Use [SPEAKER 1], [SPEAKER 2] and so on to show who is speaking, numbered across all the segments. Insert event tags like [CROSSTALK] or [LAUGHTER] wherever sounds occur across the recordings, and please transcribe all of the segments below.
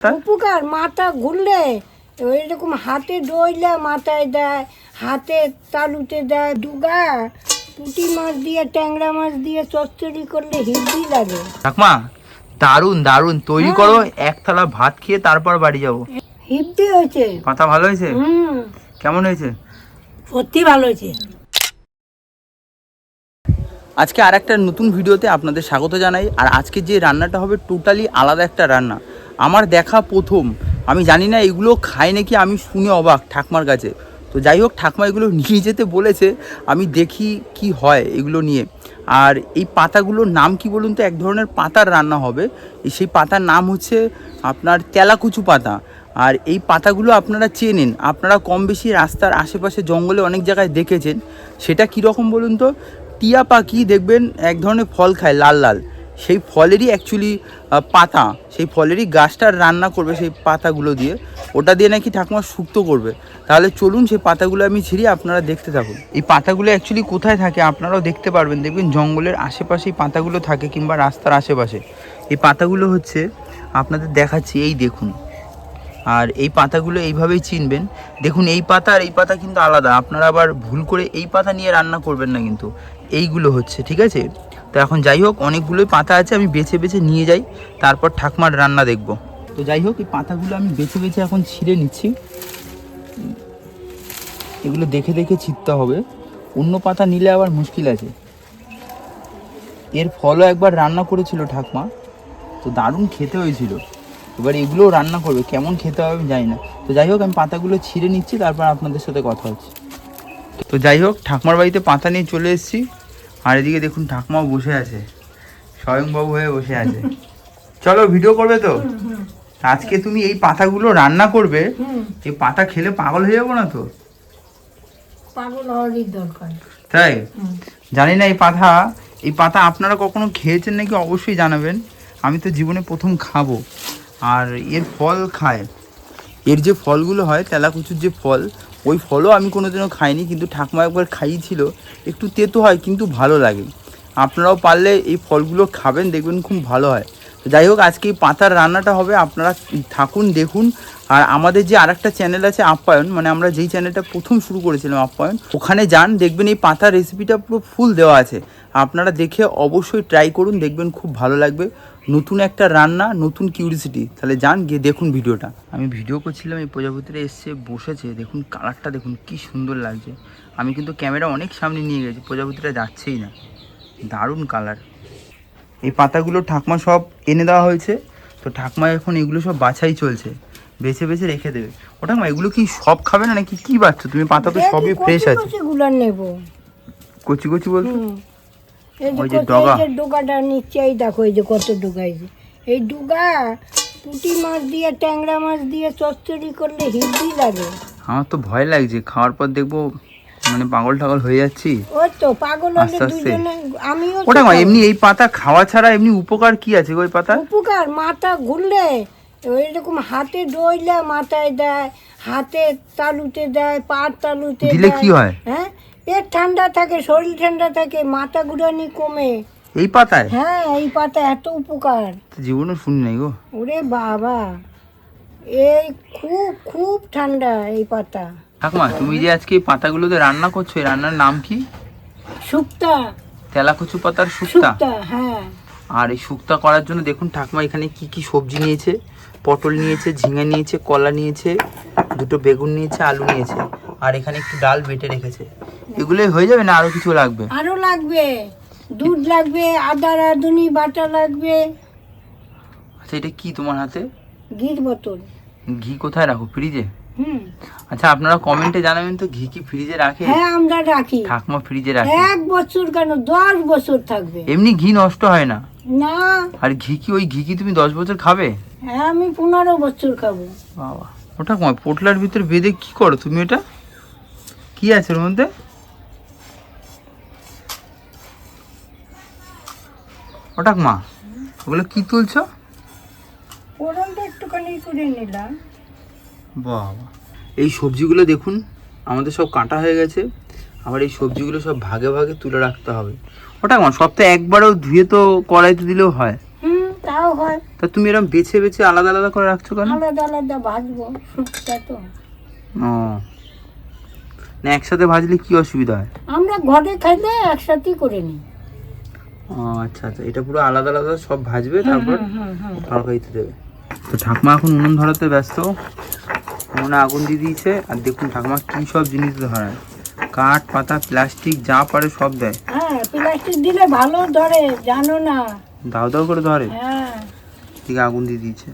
[SPEAKER 1] তা?
[SPEAKER 2] উপকার মাথা ঘুরলে ওই রকম হাতে ডইলে মাথায় দেয় হাতে তালুতে দেয় ডুগা পুঁটি মাছ দিয়ে ট্যাংরা মাছ দিয়ে চচ্চড়ি করলে হিন্দি লাগে।
[SPEAKER 1] ঠাকমা দারুণ দারুণ তৈরি করো এক থালা ভাত খেয়ে তারপর বাড়ি যাব।
[SPEAKER 2] হিন্দি হয়েছে।
[SPEAKER 1] পাতা ভালো হয়েছে?
[SPEAKER 2] হুম।
[SPEAKER 1] কেমন হয়েছে?
[SPEAKER 2] সত্যি ভালো হয়েছে।
[SPEAKER 1] আজকে আর একটা নতুন ভিডিওতে আপনাদের স্বাগত জানাই। আর আজকে যে রান্নাটা হবে টোটালি আলাদা একটা রান্না। আমার দেখা প্রথম। আমি জানি না এগুলো খায় নাকি, আমি শুনে অবাক ঠাকমার কাছে। তো যাই হোক, ঠাকমা এগুলো [LAUGHS] নিয়ে যেতে বলেছে, আমি দেখি কি হয় এগুলো নিয়ে। আর এই পাতাগুলোর নাম কি বলুন তো? এক ধরনের পাতার রান্না হবে। সেই পাতার নাম হচ্ছে আপনার তেলাকুচু পাতা। আর এই পাতাগুলো আপনারা চেনেন। আপনারা কম বেশি রাস্তার আশেপাশে জঙ্গলে অনেক জায়গায় দেখেছেন। সেটা কীরকম বলুন তো? টিয়া পাখি দেখবেন এক ধরনের ফল খায়, লাল লাল। সেই ফলেরই অ্যাকচুয়ালি পাতা, সেই ফলেরই গাছটার রান্না করবে সেই পাতাগুলো দিয়ে, ওটা দিয়ে নাকি ঠাকুমা শুক্তো করবে। তাহলে চলুন সেই পাতাগুলো আমি ছিঁড়ি, আপনারা দেখতে থাকুন। এই পাতাগুলো অ্যাকচুয়ালি কোথায় থাকে আপনারাও দেখতে পারবেন। দেখবেন জঙ্গলের আশেপাশে এই পাতাগুলো থাকে কিংবা রাস্তার আশেপাশে। এই পাতাগুলো হচ্ছে, আপনাদের দেখাচ্ছি, এই দেখুন। আর এই পাতাগুলো এইভাবেই চিনবেন। দেখুন, এই পাতা আর এই পাতা কিন্তু আলাদা। আপনারা আবার ভুল করে এই পাতা নিয়ে রান্না করবেন না কিন্তু। এইগুলো হচ্ছে, ঠিক আছে? তো এখন যাই হোক, অনেকগুলোই পাতা আছে, আমি বেছে বেছে নিয়ে যাই, তারপর ঠাকমার রান্না দেখব। তো যাই হোক, এই পাতাগুলো আমি বেছে বেছে এখন ছিঁড়ে নিচ্ছি। এগুলো দেখে দেখে ছিঁড়তে হবে। অন্য পাতা নিলে আবার মুশকিল আছে। এর ফলও একবার রান্না করেছিল ঠাকমা। তো দারুণ খেতে হয়েছিল। এবার এগুলো রান্না করবে, কেমন খেতে হবে আমি জানি না। তো যাই হোক, আমি পাতাগুলো ছিঁড়ে নিচ্ছি, তারপর আপনাদের সাথে কথা হচ্ছে। তো যাই হোক, ঠাকুমার বাড়িতে পাতা নিয়ে চলে এসেছি। আর এদিকে দেখুন ঠাকুমাও বসে আছে। স্বয়ংবাবু হয়ে বসে আছে। চলো ভিডিও করবে তো? আজকে তুমি এই পাতাগুলো রান্না করবে এই পাতা খেলে পাগল হয়ে যাব না তো?
[SPEAKER 2] পাগল হওয়ারই দরকার।
[SPEAKER 1] তাই? জানি না এই পাতা এই পাতা আপনারা কখনো খেয়েছেন নাকি অবশ্যই জানাবেন। আমি তো জীবনে প্রথম খাব। আর এর ফল খায়। এর যে ফলগুলো হয় তেলাকুচুর যে ফল ওই ফলও আমি কোনোদিনও খাইনি, কিন্তু ঠাকুমা একবার খাইয়েছিল। একটু তেতো হয়, কিন্তু ভালো লাগে। আপনারাও পারলে এই ফলগুলো খাবেন, দেখবেন খুব ভালো হয়। যাই হোক, আজকে এই পাতার রান্নাটা হবে, আপনারা থাকুন, দেখুন। আর আমাদের যে আরেকটা চ্যানেল আছে আপ্যায়ন মানে আমরা যেই চ্যানেলটা প্রথম শুরু করেছিলাম আপ্যায়ন, ওখানে যান, দেখবেন এই পাতার রেসিপিটা পুরো ফুল দেওয়া আছে। আপনারা দেখে অবশ্যই ট্রাই করুন, দেখবেন খুব ভালো লাগবে। নতুন একটা রান্না নতুন কিউরিসিটি তাহলে যান গিয়ে দেখুন ভিডিওটা। আমি ভিডিও করছিলাম এই প্রজাপতিরা এসছে বসেছে। দেখুন কালারটা দেখুন কি সুন্দর লাগছে। আমি কিন্তু ক্যামেরা অনেক সামনে নিয়ে গেছি প্রজাপতিরা যাচ্ছেই না। দারুণ কালার এই পাতাগুলো ঠাকমা সব এনে দেওয়া হয়েছে। তো ঠাকমা এখন এগুলো সব বাছাই চলছে। বেছে বেছে রেখে দেবে। ওটা মা এগুলো কি সব খাবে না নাকি কি বাচ্চা? তুমি পাতা তো সবই ফ্রেশ আছে।
[SPEAKER 2] নেব।
[SPEAKER 1] কচি কচি বলতে ওই যে ডগা।
[SPEAKER 2] ডোগাটা নিচ্ছে এই দেখো এই যে কত ডোগা এই যে। এই ডুগা পুঁটি মাছ দিয়ে ট্যাংরা মাছ দিয়ে চচ্চড়ি করলে হিন্দি লাগে।
[SPEAKER 1] আমার তো ভয় লাগছে খাওয়ার পর দেখব মানে পাগল টাগল হয়ে যাচ্ছি।
[SPEAKER 2] ওই তো পাগল হলে। দুজনে আমিও
[SPEAKER 1] ওটা মা এমনি এই পাতা খাওয়া ছাড়া এমনি উপকার কি আছে ওই পাতা
[SPEAKER 2] উপকার মাথা ঘুরলে ওই রকম হাতে ডইলে মাথায় দেয় হাতে তালুতে দেয় পার তালুতে
[SPEAKER 1] দিলে কি হয়?
[SPEAKER 2] হ্যাঁ? পেট ঠান্ডা থাকে শরীর ঠান্ডা থাকে মাথা ঘুরানি কমে।
[SPEAKER 1] এই পাতায়?
[SPEAKER 2] হ্যাঁ এই পাতা এত উপকার।
[SPEAKER 1] জীবনে শুনি নাই গো।
[SPEAKER 2] ওরে বাবা এই খুব খুব ঠান্ডা এই পাতা।
[SPEAKER 1] ঠাকুমা তুমি যে আজকে এই পাতাগুলোতে রান্না করছ এই রান্নার নাম কি?
[SPEAKER 2] শুক্তা।
[SPEAKER 1] তেলাকুচু পাতার শুক্তা?
[SPEAKER 2] শুক্তা হ্যাঁ।
[SPEAKER 1] আর এই শুক্তা করার জন্য দেখুন ঠাকুমা এখানে কি কি সবজি নিয়েছে? পটল নিয়েছে ঝিঙে নিয়েছে কলা নিয়েছে দুটো বেগুন নিয়েছে আলু নিয়েছে আর এখানে একটু ডাল বেটে রেখেছে। এগুলোই হয়ে যাবে না আরও কিছু লাগবে?
[SPEAKER 2] আরও লাগবে। দুধ লাগবে আদা রাঁধুনি বাটা লাগবে।
[SPEAKER 1] আচ্ছা এটা কি তোমার হাতে?
[SPEAKER 2] ঘির বোতল।
[SPEAKER 1] ঘি কোথায় রাখো? ফ্রিজে?
[SPEAKER 2] হুম।
[SPEAKER 1] আচ্ছা আপনারা কমেন্টে জানাবেন তো ঘি কি ফ্রিজে রাখে?
[SPEAKER 2] হ্যাঁ আমরা রাখি।
[SPEAKER 1] ঠাকুমা ফ্রিজে রাখে।
[SPEAKER 2] এক বছর কেন? দশ বছর থাকবে।
[SPEAKER 1] এমনি ঘি নষ্ট হয় না?
[SPEAKER 2] না।
[SPEAKER 1] আর ঘি কি ওই ঘি কি তুমি দশ বছর খাবে?
[SPEAKER 2] হ্যাঁ আমি পনেরো বছর খাব।
[SPEAKER 1] বাবা ওটা কমা পোটলার ভিতরে বেঁধে কি করো তুমি এটা কি আছে ওর মধ্যে? ওটা মা ওগুলো কি তুলছো?
[SPEAKER 2] ফোড়নটা একটুখানি করে নিলাম।
[SPEAKER 1] বাবা এই সবজিগুলো দেখুন আমাদের সব কাটা হয়ে গেছে আবার এই সবজিগুলো সব ভাগে ভাগে তুলে রাখতে হবে। ওটা মা সপ্তাহে একবারও ধুয়ে তো কড়াইতে দিলেও হয়।
[SPEAKER 2] হুম তাও হয়।
[SPEAKER 1] তা তুমি এরকম বেছে বেছে আলাদা আলাদা করে রাখছো কেন?
[SPEAKER 2] আলাদা আলাদা ভাজবো শুকটা তো।
[SPEAKER 1] ও। না একসাথে ভাজলে কি অসুবিধা হয়?
[SPEAKER 2] আমরা ঘরে খাইলে একসাথেই করে নিই।
[SPEAKER 1] ও আচ্ছা আচ্ছা। এটা পুরো আলাদা আলাদা সব ভাজবে তারপর তরকারিতে দেবে। তো ঠাকমা এখন উনুন ধরাতে ব্যস্ত। উনুনে আগুন দিয়ে দিয়েছে। আর দেখুন ঠাকমা কি সব জিনিস ধরায়। কাঠ পাতা প্লাস্টিক যা পারে সব দেয়।
[SPEAKER 2] হ্যাঁ প্লাস্টিক দিলে ভালো ধরে জানো না।
[SPEAKER 1] দাও দাও করে ধরে।
[SPEAKER 2] হ্যাঁ।
[SPEAKER 1] দিকে আগুন দিয়ে দিয়েছে।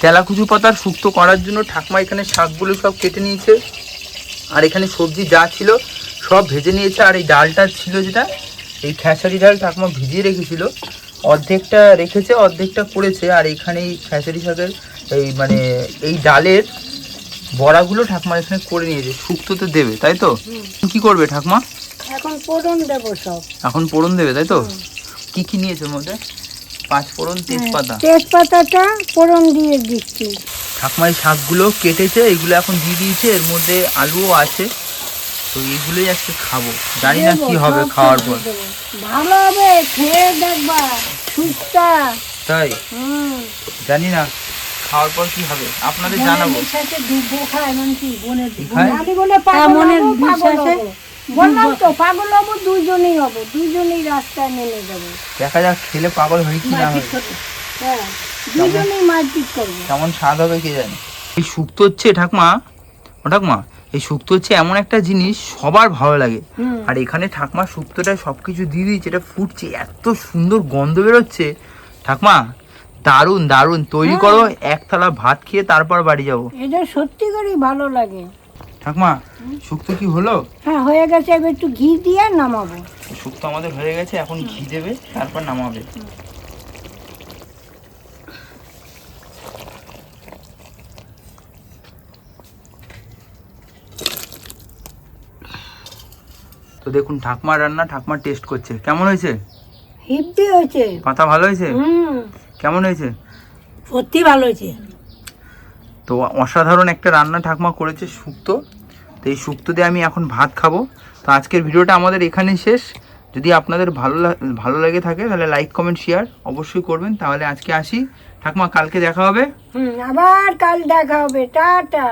[SPEAKER 1] তেলাকুচু পাতার শুক্তো করার জন্য ঠাকমা এখানে শাকগুলো সব কেটে নিয়েছে। আর এখানে সবজি যা ছিল সব ভেজে নিয়েছে। আর এই ডালটা ছিল যেটা এই খেসারি ডাল ঠাকমা ভিজিয়ে রেখেছিল। অর্ধেকটা রেখেছে অর্ধেকটা করেছে আর এখানে এই খেসারি শাকের এই মানে এই ডালের বড়াগুলো ঠাকমা এখানে করে নিয়েছে। শুক্তো তো দেবে তাই তো? কি করবে ঠাকমা?
[SPEAKER 2] এখন ফোড়ন দেবো সব।
[SPEAKER 1] এখন পোড়ন দেবে তাই তো? কি কি নিয়েছে ওর মধ্যে? পাঁচ ফোড়ন তেজপাতা।
[SPEAKER 2] তেজপাতাটা ফোড়ন দিয়ে দিচ্ছি।
[SPEAKER 1] ঠাকমাই শাকগুলো কেটেছে এগুলো এখন দিয়ে দিয়েছে এর মধ্যে আলুও আছে। তো এইগুলোই আজকে খাব। জানি না কি হবে খাওয়ার পর।
[SPEAKER 2] ভালো হবে খেয়ে দেখবা সুস্থা।
[SPEAKER 1] তাই? জানি না খাওয়ার পর কি হবে আপনাদের জানাব।
[SPEAKER 2] বিশ্বাসে বললাম তো পাগল হব দুইজনেই হব। দুইজনেই রাস্তায় নেমে যাব।
[SPEAKER 1] দেখা যাক খেলে পাগল হয় কি না হয়
[SPEAKER 2] হ্যাঁ দুইজনেই মারপিট করব।
[SPEAKER 1] কেমন স্বাদ হবে কে জানে? এই শুক্তো হচ্ছে ঠাকমা। ও ঠাকমা এই শুক্তো হচ্ছে এমন একটা জিনিস সবার ভালো লাগে। আর এখানে ঠাকমা শুক্তোটা সব কিছু দিয়ে দিয়েছে এটা ফুটছে এত সুন্দর গন্ধ বেরোচ্ছে। ঠাকমা দারুণ দারুণ তৈরি। করো এক থালা ভাত খেয়ে তারপর বাড়ি যাব।
[SPEAKER 2] এটা সত্যি করেই ভালো লাগে।
[SPEAKER 1] ঠাকমা শুক্তো কি হলো?
[SPEAKER 2] হ্যাঁ হয়ে গেছে এবার একটু ঘি দিয়ে নামাবো।
[SPEAKER 1] শুক্তো আমাদের হয়ে গেছে এখন ঘি দেবে তারপর নামাবে। তো দেখুন ঠাকমা রান্না ঠাকমা টেস্ট করছে। কেমন হয়েছে?
[SPEAKER 2] হিপটি হয়েছে।
[SPEAKER 1] পাতা ভালো হয়েছে?
[SPEAKER 2] হুম।
[SPEAKER 1] কেমন হয়েছে?
[SPEAKER 2] সত্যি ভালো হয়েছে।
[SPEAKER 1] তো অসাধারণ একটা রান্না ঠাকমা করেছে শুক্তো তো এই শুক্তো দিয়ে আমি এখন ভাত খাব। তো আজকের ভিডিওটা আমাদের এখানেই শেষ। যদি আপনাদের ভালো ভালো লেগে থাকে তাহলে লাইক কমেন্ট শেয়ার অবশ্যই করবেন। তাহলে আজকে আসি। ঠাকমা কালকে দেখা হবে।
[SPEAKER 2] হুম আবার কাল দেখা হবে। টাটা।